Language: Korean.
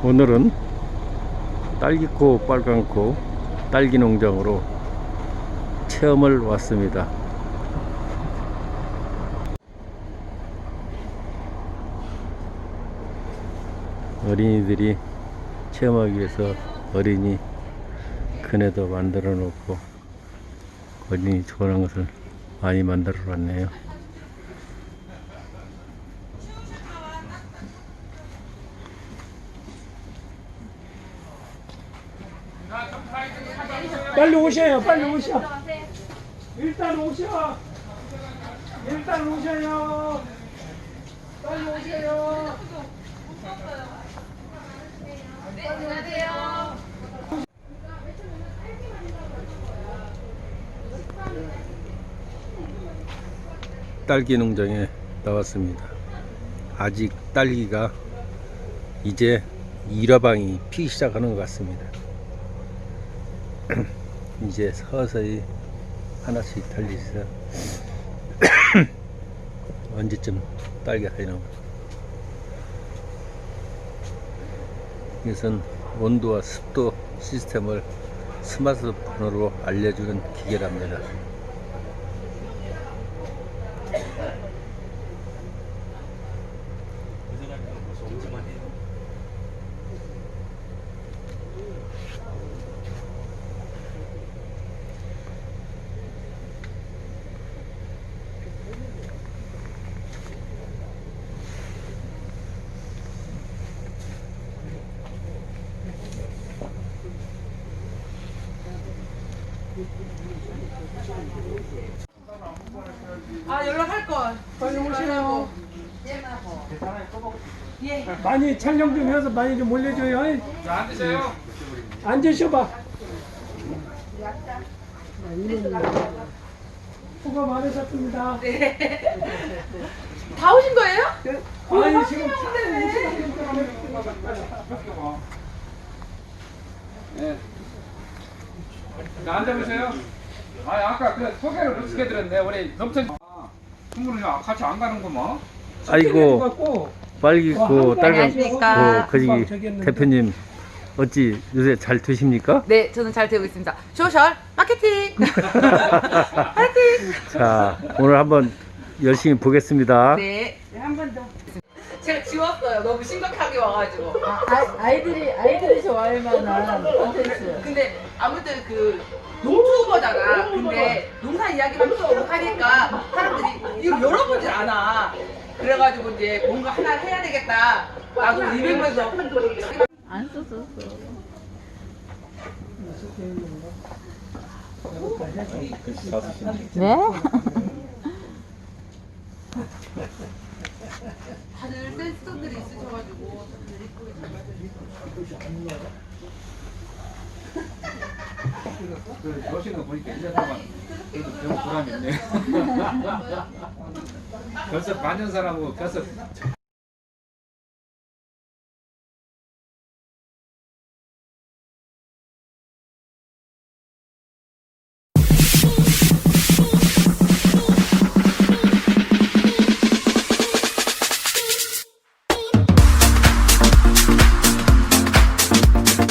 오늘은 딸기코 빨강코 딸기 농장으로 체험을 왔습니다. 어린이들이 체험하기 위해서 어린이 그네도 만들어 놓고 어린이 좋아하는 것을 많이 만들어 놨네요. 빨리 오셔요. 빨리 오셔. 일단 오셔. 일단 오셔요. 빨리 오세요. 딸기 농장에 나왔습니다. 아직 딸기가 이제 일화방이 피기 시작하는 것 같습니다. 이제 서서히 하나씩 달리서 언제쯤 딸기가 나오나 이것은 온도와 습도 시스템을 스마트폰으로 알려주는 기계랍니다. 아 연락할 걸. 빨리 오세요. 예. 많이 촬영 좀 해서 많이 좀 올려줘요. 자, 앉으세요. 앉으셔봐. 수고 많으셨습니다. 다 오신 거예요? 아니 지금 자, 앉아보세요. 아, 아까 그 소개를 못 시켜드렸네. 우리 넘천. 아, 친구는 같이 안 가는구먼. 아이고 갖고 빨기코 딸기코 안녕하십니까. 거기 대표님 어찌 요새 잘 드십니까? 네, 저는 잘 되고 있습니다. 소셜 마케팅. 파이팅. 자 오늘 한번 열심히 보겠습니다. 네. 한 번 더. 제가 지웠어요. 너무 심각하게 와가지고. 아, 이들이 아이들이 좋아할 만한 콘텐츠. 근데 아무튼 그 농투버잖아. 근데 농사 이야기만 또 하니까 사람들이 이거 열어보질 않아. 그래가지고 이제 뭔가 하나 해야 되겠다. 나도 200에서 안 썼었어. 네? 다들 센스들이 있으셔가지고 다들 이쁘게 그 여시는 거 보니까 1년 동안 그래도 배운 보람이 있네. 벌써 만년 사람하고 벌써